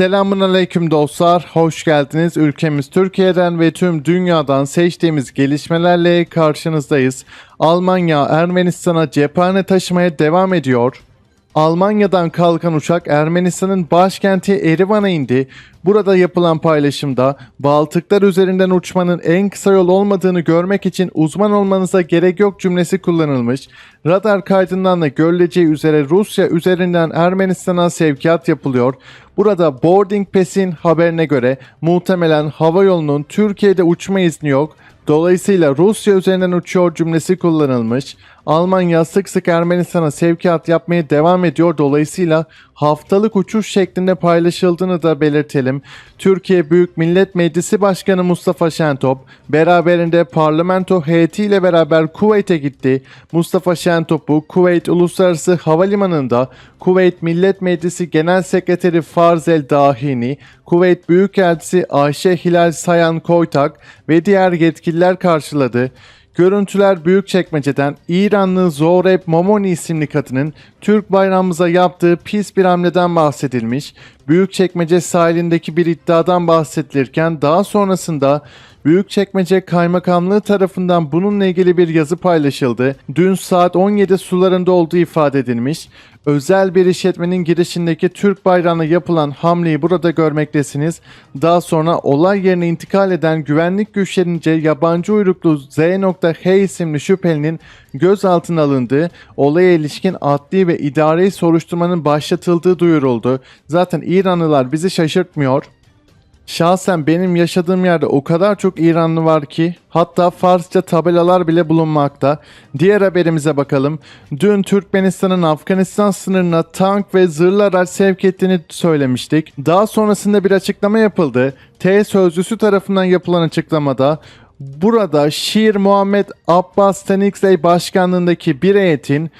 Selamun aleyküm dostlar, hoş geldiniz. Ülkemiz Türkiye'den ve tüm dünyadan seçtiğimiz gelişmelerle karşınızdayız. Almanya Ermenistan'a cephane taşımaya devam ediyor. Almanya'dan kalkan uçak Ermenistan'ın başkenti Erivan'a indi. Burada yapılan paylaşımda Baltıklar üzerinden uçmanın en kısa yol olmadığını görmek için uzman olmanıza gerek yok cümlesi kullanılmış. Radar kaydından da görüleceği üzere Rusya üzerinden Ermenistan'a sevkiyat yapılıyor. Burada Boarding Pass'in haberine göre muhtemelen hava yolunun Türkiye'de uçma izni yok. Dolayısıyla Rusya üzerinden uçuyor cümlesi kullanılmış. Almanya sık sık Ermenistan'a sevkiyat yapmaya devam ediyor. Dolayısıyla haftalık uçuş şeklinde paylaşıldığını da belirtelim. Türkiye Büyük Millet Meclisi Başkanı Mustafa Şentop beraberinde parlamento heyetiyle beraber Kuveyt'e gitti. Mustafa Şentop'u Kuveyt Uluslararası Havalimanı'nda Kuveyt Millet Meclisi Genel Sekreteri Farzel Dahini, Kuveyt Büyükelçisi Ayşe Hilal Sayan Koytak ve diğer yetkililer karşıladı. Görüntüler Büyükçekmece'den İranlı Zohreb Momoni isimli kadının Türk bayrağımıza yaptığı pis bir hamleden bahsedilmiş. Büyükçekmece sahilindeki bir iddiadan bahsedilirken daha sonrasında Büyükçekmece Kaymakamlığı tarafından bununla ilgili bir yazı paylaşıldı. Dün saat 17 sularında olduğu ifade edilmiş. Özel bir işletmenin girişindeki Türk bayrağına yapılan hamleyi burada görmektesiniz. Daha sonra olay yerine intikal eden güvenlik güçlerince yabancı uyruklu Z.H isimli şüphelinin gözaltına alındığı, olaya ilişkin adli ve idari soruşturmanın başlatıldığı duyuruldu. Zaten İranlılar bizi şaşırtmıyor. Şahsen benim yaşadığım yerde o kadar çok İranlı var ki hatta Farsça tabelalar bile bulunmakta. Diğer haberimize bakalım. Dün Türkmenistan'ın Afganistan sınırına tank ve zırhlı araç sevk ettiğini söylemiştik. Daha sonrasında bir açıklama yapıldı. T sözcüsü tarafından yapılan açıklamada burada Şiir Muhammed Abbas Tenikzey başkanlığındaki bir heyetin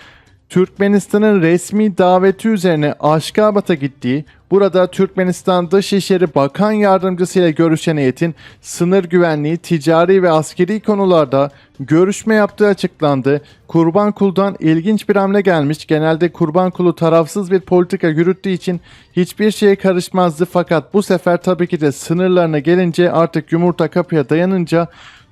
Türkmenistan'ın resmi daveti üzerine Aşkabat'a gittiği, burada Türkmenistan Dışişleri Bakan Yardımcısı ile görüşen heyetin sınır güvenliği, ticari ve askeri konularda görüşme yaptığı açıklandı. Kurban Kul'dan ilginç bir hamle gelmiş. Genelde Kurban Kulu tarafsız bir politika yürüttüğü için hiçbir şeye karışmazdı fakat bu sefer tabii ki de sınırlarına gelince artık yumurta kapıya dayanınca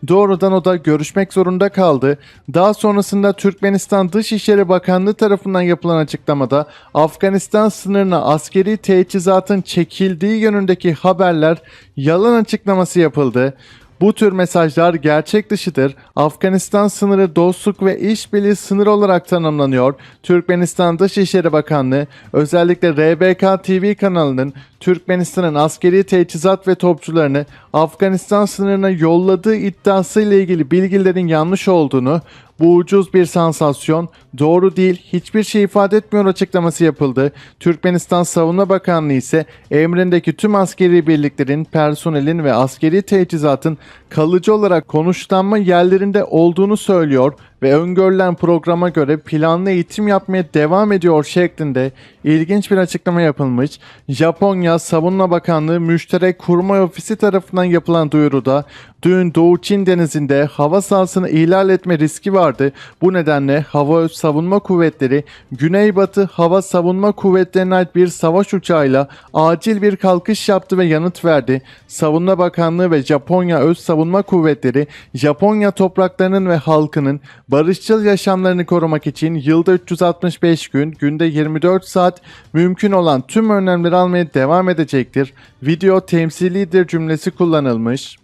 Doğrudan o da görüşmek zorunda kaldı. Daha sonrasında Türkmenistan Dışişleri Bakanlığı tarafından yapılan açıklamada Afganistan sınırına askeri teçhizatın çekildiği yönündeki haberler yalan açıklaması yapıldı. Bu tür mesajlar gerçek dışıdır. Afganistan sınırı dostluk ve işbirliği sınırı olarak tanımlanıyor. Türkmenistan Dışişleri Bakanlığı özellikle RBK TV kanalının Türkmenistan'ın askeri teçhizat ve topçularını Afganistan sınırına yolladığı iddiasıyla ilgili bilgilerin yanlış olduğunu, bu ucuz bir sansasyon, doğru değil, hiçbir şey ifade etmiyor açıklaması yapıldı. Türkmenistan Savunma Bakanlığı ise emrindeki tüm askeri birliklerin, personelin ve askeri teçhizatın kalıcı olarak konuşlanma yerlerinde olduğunu söylüyor ve öngörülen programa göre planlı eğitim yapmaya devam ediyor şeklinde ilginç bir açıklama yapılmış. Japonya Savunma Bakanlığı Müşterek Kurmay Ofisi tarafından yapılan duyuruda dün Doğu Çin denizinde hava sahasını ihlal etme riski vardı. Bu nedenle Hava Savunma Kuvvetleri Güneybatı Hava Savunma Kuvvetleri'ne ait bir savaş uçağıyla acil bir kalkış yaptı ve yanıt verdi. Savunma Bakanlığı ve Japonya Öz Savunma Kuvvetleri Japonya topraklarının ve halkının barışçıl yaşamlarını korumak için yılda 365 gün, günde 24 saat mümkün olan tüm önlemleri almaya devam edecektir. Video temsilidir cümlesi kullanılmış.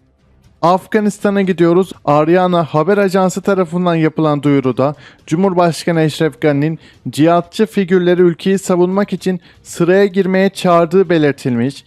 Afganistan'a gidiyoruz. Ariana haber ajansı tarafından yapılan duyuruda Cumhurbaşkanı Eşref Gani'nin cihatçı figürleri ülkeyi savunmak için sıraya girmeye çağırdığı belirtilmiş.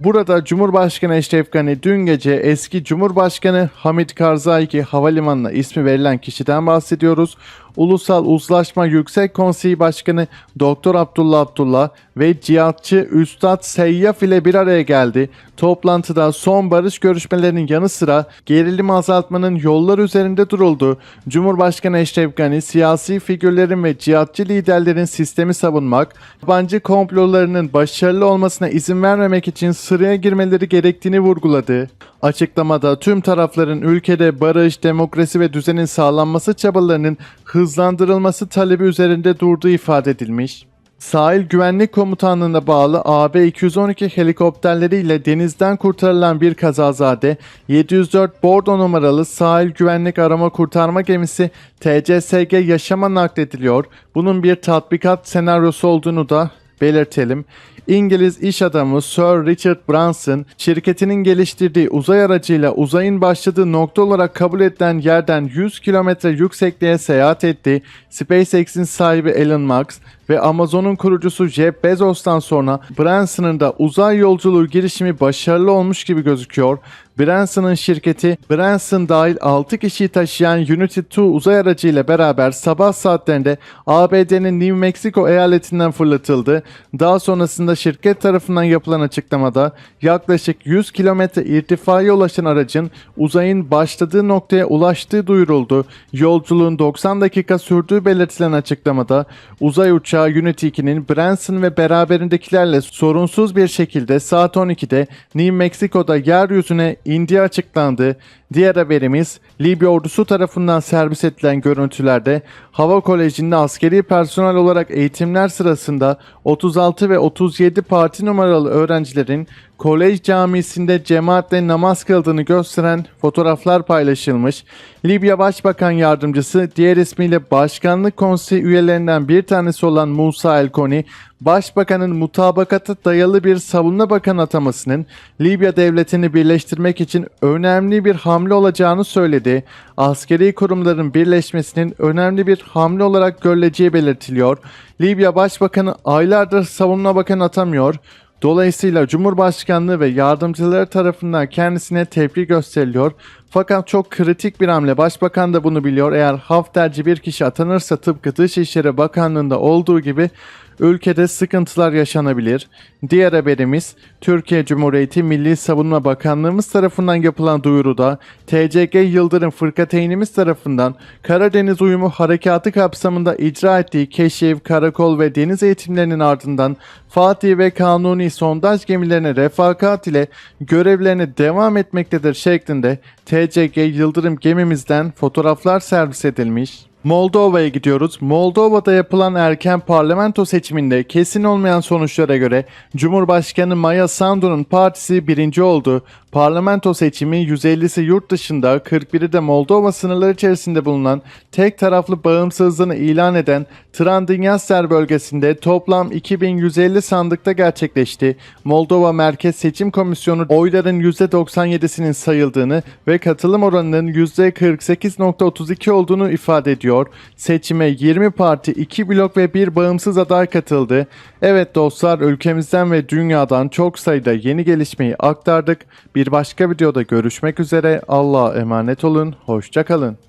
Burada Cumhurbaşkanı Eşref Gani dün gece eski Cumhurbaşkanı Hamid Karzai Havalimanı'na ismi verilen kişiden bahsediyoruz. Ulusal Uzlaşma Yüksek Konseyi Başkanı Doktor Abdullah Abdullah ve cihatçı Üstad Seyyaf ile bir araya geldi. Toplantıda son barış görüşmelerinin yanı sıra gerilim azaltmanın yolları üzerinde duruldu. Cumhurbaşkanı Eşref Gani siyasi figürlerin ve cihatçı liderlerin sistemi savunmak, yabancı komplolarının başarılı olmasına izin vermemek için sıraya girmeleri gerektiğini vurguladı. Açıklamada tüm tarafların ülkede barış, demokrasi ve düzenin sağlanması çabalarının hızlandırılması talebi üzerinde durduğu ifade edilmiş. Sahil Güvenlik Komutanlığı'na bağlı AB-212 helikopterleriyle denizden kurtarılan bir kazazade 704 bordo numaralı sahil güvenlik arama kurtarma gemisi TCSG yaşama naklediliyor. Bunun bir tatbikat senaryosu olduğunu da belirtelim. İngiliz iş adamı Sir Richard Branson, şirketinin geliştirdiği uzay aracıyla uzayın başladığı nokta olarak kabul edilen yerden 100 kilometre yüksekliğe seyahat etti. SpaceX'in sahibi Elon Musk ve Amazon'un kurucusu Jeff Bezos'tan sonra Branson'ın da uzay yolculuğu girişimi başarılı olmuş gibi gözüküyor. Branson'ın şirketi Branson dahil 6 kişiyi taşıyan Unity 2 uzay aracıyla beraber sabah saatlerinde ABD'nin New Mexico eyaletinden fırlatıldı. Daha sonrasında şirket tarafından yapılan açıklamada yaklaşık 100 kilometre irtifaya ulaşan aracın uzayın başladığı noktaya ulaştığı duyuruldu. Yolculuğun 90 dakika sürdüğü belirtilen açıklamada uzay uçağı Unity 2'nin Branson ve beraberindekilerle sorunsuz bir şekilde saat 12'de New Mexico'da yeryüzüne indiği açıklandı. Diğer haberimiz Libya ordusu tarafından servis edilen görüntülerde Hava Koleji'nde askeri personel olarak eğitimler sırasında 36 ve 37 parti numaralı öğrencilerin kolej camisinde cemaatle namaz kıldığını gösteren fotoğraflar paylaşılmış. Libya Başbakan Yardımcısı diğer ismiyle Başkanlık Konseyi üyelerinden bir tanesi olan Musa El Koni, Başbakanın mutabakata dayalı bir savunma bakan atamasının Libya devletini birleştirmek için önemli bir hamle olacağını söyledi. Askeri kurumların birleşmesinin önemli bir hamle olarak görüleceği belirtiliyor. Libya Başbakanı aylardır savunma bakanı atamıyor. Dolayısıyla Cumhurbaşkanlığı ve yardımcıları tarafından kendisine tepki gösteriliyor. Fakat çok kritik bir hamle. Başbakan da bunu biliyor. Eğer Hafterci bir kişi atanırsa tıpkı Dışişleri Bakanlığı'nda olduğu gibi ülkede sıkıntılar yaşanabilir. Diğer haberimiz Türkiye Cumhuriyeti Milli Savunma Bakanlığımız tarafından yapılan duyuruda TCG Yıldırım Fırkateynimiz tarafından Karadeniz Uyumu Harekatı kapsamında icra ettiği keşif, karakol ve deniz eğitimlerinin ardından Fatih ve Kanuni sondaj gemilerine refakat ile görevlerine devam etmektedir şeklinde TCG Yıldırım gemimizden fotoğraflar servis edilmiş. Moldova'ya gidiyoruz. Moldova'da yapılan erken parlamento seçiminde kesin olmayan sonuçlara göre Cumhurbaşkanı Maya Sandu'nun partisi birinci oldu. Parlamento seçimi 150'si yurt dışında 41'i de Moldova sınırları içerisinde bulunan tek taraflı bağımsızlığını ilan eden Trandinyaster bölgesinde toplam 2150 sandıkta gerçekleşti. Moldova Merkez Seçim Komisyonu oyların %97'sinin sayıldığını ve katılım oranının %48.32 olduğunu ifade ediyor. Seçime 20 parti, 2 blok ve 1 bağımsız aday katıldı. Evet dostlar ülkemizden ve dünyadan çok sayıda yeni gelişmeyi aktardık. Bir başka videoda görüşmek üzere. Allah'a emanet olun. Hoşçakalın.